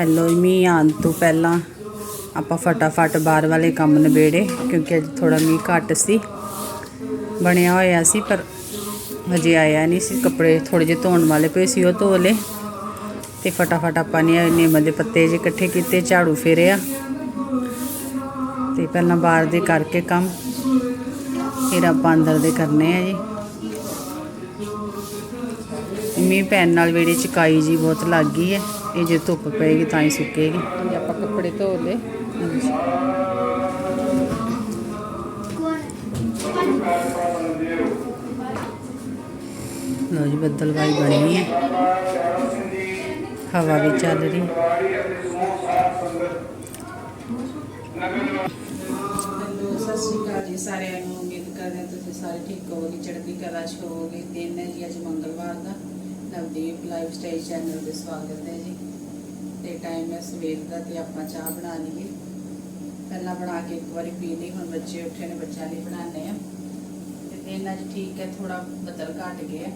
Hello ਮੀਂਹ ਆਉਣ ਤੋਂ ਪਹਿਲਾਂ ਆਪਾਂ ਫਟਾਫਟ ਬਾਹਰ ਵਾਲੇ ਕੰਮ ਨਿਬੇੜੇ, ਕਿਉਂਕਿ ਅੱਜ ਥੋੜਾ ਮੀਂਹ ਘੱਟ ਸੀ। ਬਣਿਆ ਹੋਇਆ ਸੀ, ਪਰ ਹਜੇ ਆਇਆ ਨਹੀਂ ਸੀ। ਕੱਪੜੇ ਥੋੜੇ ਜਿਹੇ ਧੋਣ ਵਾਲੇ ਪਏ ਸੀ ਉਹ ਧੋ ਲਏ। ਤੇ ਫਟਾਫਟ ਆਪਾਂ ਨੇ ਨਿੰਮ ਦੇ ਪੱਤੇ ਜੇ ਇਕੱਠੇ ਕੀਤੇ, ਝਾੜੂ ਫੇਰਿਆ ਤੇ ਪਹਿਲਾਂ ਬਾਹਰ ਦੇ ਕਰਕੇ ਕੰਮ, ਫਿਰ ਆਪਾਂ ਅੰਦਰ ਦੇ ਕਰਨੇ ਆ ਜੀ। ਮੀਂਹ ਪੈਣ ਨਾਲ ਵੇੜੇ ਚ ਕਾਈ ਜੀ ਬਹੁਤ ਲੱਗ ਗਈ ਹੈ। ਇਹ ਜੇ ਧੁੱਪ ਪਏਗੀ ਤਾਂ ਹੀ ਸੁੱਕੇਗੀ। ਆਪਾਂ ਕੱਪੜੇ ਧੋ ਲਏ। ਹਾਂਜੀ। ਲਓ ਜੀ ਬੱਦਲਵਾਈ ਬਣੀ ਹੈ। ਹਵਾ ਵੀ ਚੱਲ ਰਹੀ ਸਤਿ ਸ਼੍ਰੀ ਅਕਾਲ ਜੀ ਸਾਰਿਆਂ ਨੂੰ। ਉਮੀਦ ਕਰਦੇ ਹਾਂ, ਤੁਸੀਂ ਸਾਰੇ ਠੀਕ ਹੋਵੋਗੇ, ਚੜ੍ਹਦੀ ਕਲਾ ਚ ਹੋਵੋਗੇ। ਦਿਨ ਹੈ ਜੀ, ਅੱਜ ਮੰਗਲਵਾਰ ਦਾ। ਨਵਦੀਪ ਲਾਈਫ ਸਟਾਈਲ ਚੈਨਲ ਦੇ ਸਵਾਗਤ ਹੈ ਜੀ। ਤੇ ਟਾਈਮ ਹੈ ਸਵੇਰ ਦਾ ਤੇ ਆਪਾਂ ਚਾਹ ਬਣਾ ਲਈਏ। ਪਹਿਲਾਂ ਬਣਾ ਕੇ ਇੱਕ ਵਾਰੀ ਪੀ ਲਈ, ਹੁਣ ਬੱਚੇ ਉੱਠੇ ਨੇ, ਬੱਚਿਆਂ ਲਈ ਬਣਾਉਂਦੇ ਆ ਤੇ ਦਿਨ ਅੱਜ ਠੀਕ ਹੈ ਥੋੜਾ ਬੱਦਲ ਘਟ ਗਿਆ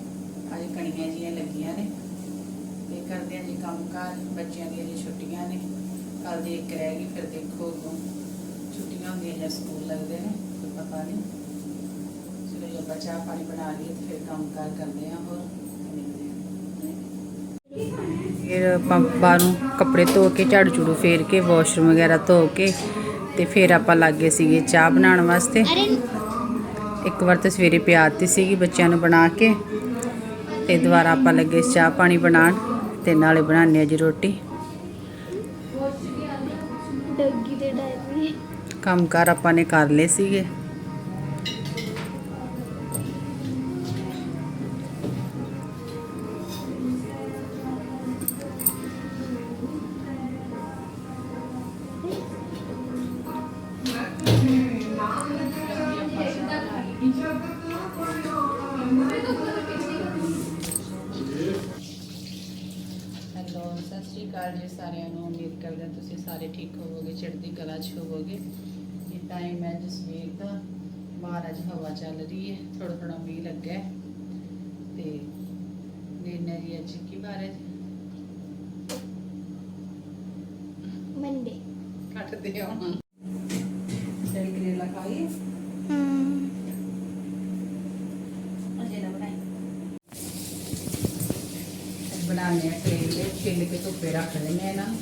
ਅੱਜ ਕਣੀਆਂ ਜੀਆਂ ਲੱਗੀਆਂ ਨੇ। ਤੇ ਕਰਦੇ ਆ ਜੀ ਕੰਮਕਾਰ ਬੱਚਿਆਂ ਦੀਆਂ ਜੀ ਛੁੱਟੀਆਂ ਨੇ। ਕੱਲ ਦੀ ਇੱਕ ਰਹਿ ਗਈ, ਫਿਰ ਦੇਖੋ ਉਦੋਂ ਛੁੱਟੀਆਂ ਹੁੰਦੀਆਂ ਜਾਂ ਸਕੂਲ ਲੱਗਦੇ ਨੇ ਪਤਾ ਨਹੀਂ। ਜੀ ਆਪਾਂ ਚਾਹ ਪਾਣੀ ਬਣਾ ਲਈਏ ਤੇ ਫਿਰ ਕੰਮਕਾਰ ਕਰਦੇ ਆ ਹੋਰ ਫਿਰ ਆਪਾਂ ਬਾਹਰੋਂ ਕੱਪੜੇ ਧੋ ਕੇ ਝਾੜੂ ਝੂੜੂ ਫੇਰ ਕੇ ਵਾਸ਼ਰੂਮ ਵਗੈਰਾ ਧੋ ਕੇ ਤੇ ਫਿਰ ਆਪਾਂ ਲੱਗੇ ਸੀਗੇ ਚਾਹ ਬਣਾਉਣ ਵਾਸਤੇ। ਇੱਕ ਵਾਰ ਤਾਂ ਸਵੇਰੇ ਪਿਆਤੀ ਸੀਗੀ ਬੱਚਿਆਂ ਨੂੰ ਬਣਾ ਕੇ ਤੇ ਦੁਬਾਰਾ ਆਪਾਂ ਲੱਗੇ ਚਾਹ ਪਾਣੀ ਬਣਾਉਣ ਤੇ ਨਾਲੇ ਬਣਾਉਂਦੇ ਆ ਜੀ ਰੋਟੀ। ਡਾਇਰੀ। ਕੰਮਕਾਰ ਆਪਾਂ ਨੇ ਕਰ ਲਏ ਸੀਗੇ। ਸਾਰਿਆਂ ਨੂੰ ਉਮੀਦ ਕਰਦੇ ਤੁਸੀਂ ਸਾਰੇ ਠੀਕ ਹੋਵੋਗੇ ਚੜ੍ਹਦੀ ਕਲਾ 'ਚ ਹੋਵੋਗੇ। ਇਹ ਟਾਈਮ ਹੈ ਜਸਵੀਰ ਦਾ ਬਾਹਰ ਅੱਜ ਹਵਾ ਚੱਲ ਰਹੀ ਹੈ ਥੋੜਾ ਥੋੜਾ ਮੀਂਹ ਲੱਗਾ ਹੈ। ਤੇ ਨੇਨਾ ਜੀ ਅੱਜ ਕੀ ਬਾਰ ਹੈ ਮੰਡੇ। ਕੱਟਦੇ ਹਾਂ ਚਲ ਕਰੇਲਾ ਖਾਈਏ ਹਮ ਅਜੇ ਨਾ ਬਣਾਈ ਬਣਾਉਂਦੇ ਬਣਾਉਣੇ ਆ ਕਰੇਲੇ ਛਿੱਲ ਕੇ ਧੁੱਪੇ ਰੱਖ ਲੈਣੇ ਇਹਨਾਂ ਨੂੰ।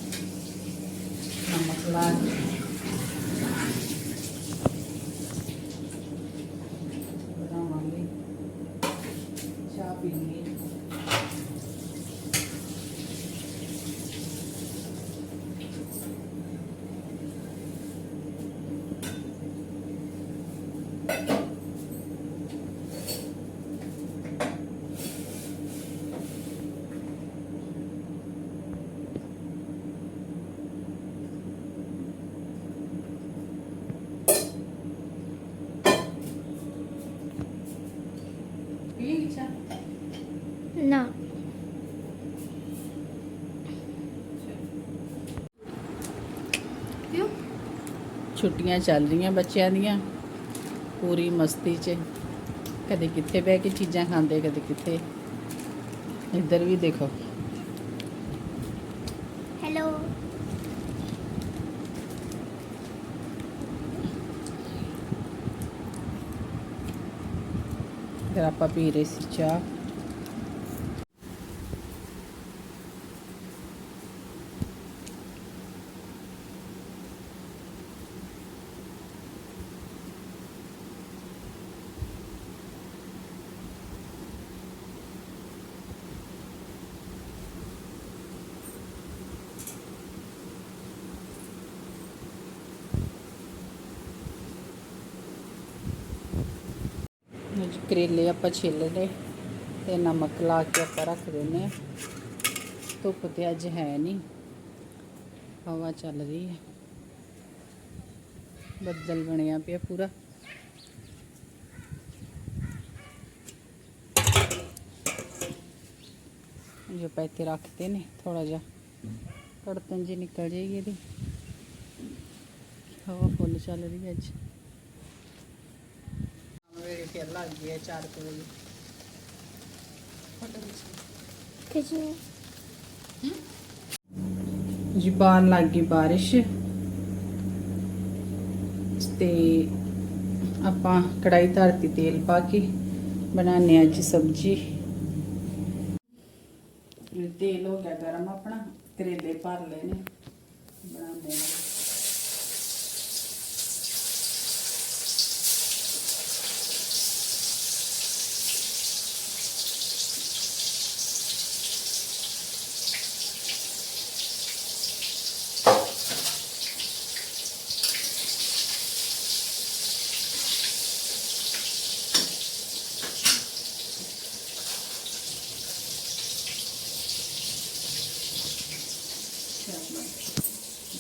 ਨਮਕ ਲਾ ਕੇ ਬਣਾਵਾਂਗੇ ਚਾਹ ਪੀਣੀ ਛੁੱਟੀਆਂ ਚੱਲ ਰਹੀਆਂ ਬੱਚਿਆਂ ਦੀਆਂ ਪੂਰੀ ਮਸਤੀ 'ਚ। ਕਦੇ ਕਿੱਥੇ ਬਹਿ ਕੇ ਚੀਜ਼ਾਂ ਖਾਂਦੇ ਕਦੇ ਕਿੱਥੇ। ਇੱਧਰ ਵੀ ਦੇਖੋ। ਹੈਲੋ ਫਿਰ ਆਪਾਂ ਪੀ ਰਹੇ ਸੀ ਚਾਹ ਅੱਜ ਕਰੇਲੇ ਆਪਾਂ ਛਿੱਲ ਲਏ ਤੇ ਨਮਕ ਲਾ ਕੇ ਆਪਾਂ ਰੱਖ ਦਿੰਦੇ ਆ ਧੁੱਪ ਤੇ ਅੱਜ ਹੈ ਨਹੀਂ। ਹਵਾ ਚੱਲ ਰਹੀ ਹੈ। ਬੱਦਲ ਬਣਿਆ ਪਿਆ ਪੂਰਾ। ਜੋ ਆਪਾਂ ਇੱਥੇ ਰੱਖਦੇ ਨੇ ਥੋੜਾ ਜਿਹਾ ਕੜਤਨ ਜੀ ਨਿਕਲ ਜਾਏਗੀ ਇਹਦੀ। ਹਵਾ ਫੁੱਲ ਚੱਲ ਰਹੀ ਹੈ ਅੱਜ। ਮੇਰੇ ਫਿਰ ਲੱਗ ਗਿਆ 4 ਵਜੇ। ਕਿਚਨ ਜੀ ਬਾਹਰ ਲੱਗ ਗਈ ਬਾਰਿਸ਼। ਤੇ ਆਪਾਂ ਕੜਾਈ ਧਰਤੀ ਤੇਲ ਪਾ ਕੇ ਬਣਾਉਂਦੇ ਹਾਂ ਅੱਜ ਸਬਜੀ। ਤੇਲ ਹੋ ਗਿਆ ਗਰਮ ਆਪਣਾ ਕਰੇਲੇ ਭਰ ਲਏ ਨੇ ਬਣਾਉਂਦੇ ਹਾਂ।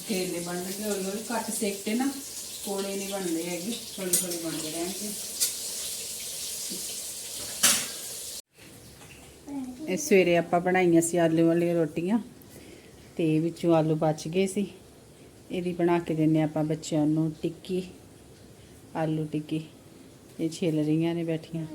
ਕਰੇਲੇ ਬਣਨਗੇ ਹੌਲੀ ਹੌਲੀ ਘੱਟ ਸੇਕ ਤੇ ਨਾ ਕੋਲੇ ਨਹੀਂ ਬਣਦੇ ਹੈਗੇ, ਹੌਲੀ ਹੌਲੀ ਬਣਦੇ ਰਹਿਣਗੇ। ਇਹ ਸਵੇਰੇ ਆਪਾਂ ਬਣਾਈਆਂ ਸੀ ਆਲੂ ਵਾਲੀਆਂ ਰੋਟੀਆਂ ਤੇ ਵਿੱਚੋਂ ਆਲੂ ਬਚ ਗਏ ਸੀ। ਇਹਦੀ ਬਣਾ ਕੇ ਦਿੰਨੇ ਆਪਾਂ ਬੱਚਿਆਂ ਨੂੰ ਟਿੱਕੀ, ਆਲੂ ਟਿੱਕੀ। ਇਹ ਛਿੱਲ ਰਹੀਆਂ ਨੇ ਬੈਠੀਆਂ।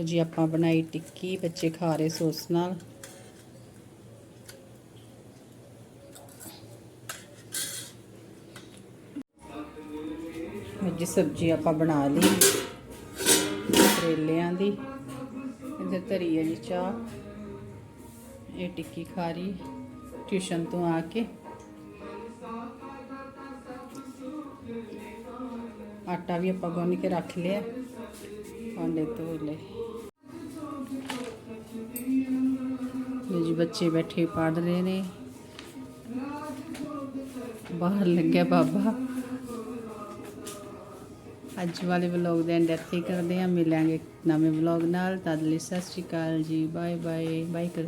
ਲੋ ਜੀ, ਆਪਾਂ ਬਣਾਈ ਟਿੱਕੀ, ਬੱਚੇ ਖਾ ਰਹੇ ਸੌਸ ਨਾਲ। ਜੀ, ਸਬਜ਼ੀ ਆਪਾਂ ਬਣਾ ਲਈ ਕਰੇਲਿਆਂ ਦੀ। ਇੱਧਰ ਧਰੀ ਹੈ ਜੀ ਚਾਹ। ਇਹ ਟਿੱਕੀ ਖਾ ਰਹੀ, ਟਿਊਸ਼ਨ ਤੋਂ ਆ ਕੇ। ਆਟਾ ਵੀ ਆਪਾਂ ਗੁੰਨ ਕੇ ਰੱਖ ਲਿਆ। ਭਾਂਡੇ ਧੋ ਲਏ। ਇਹ ਜੀ, ਬੱਚੇ ਬੈਠੇ ਪੜ ਰਹੇ ਨੇ। ਬਾਹਰ ਲੱਗਿਆ ਬਾਬਾ। ਅੱਜ ਵਾਲੇ ਵਲੌਗ ਦੇ ਐਂਡ ਇੱਥੇ ਹੀ ਕਰਦੇ ਆ ਮਿਲਾਂਗੇ ਨਵੇਂ ਵਲੌਗ ਨਾਲ। ਤਦ ਲਈ ਸਤਿ ਸ਼੍ਰੀ ਅਕਾਲ ਜੀ। ਬਾਏ ਬਾਏ ਬਾਏ ਕਰ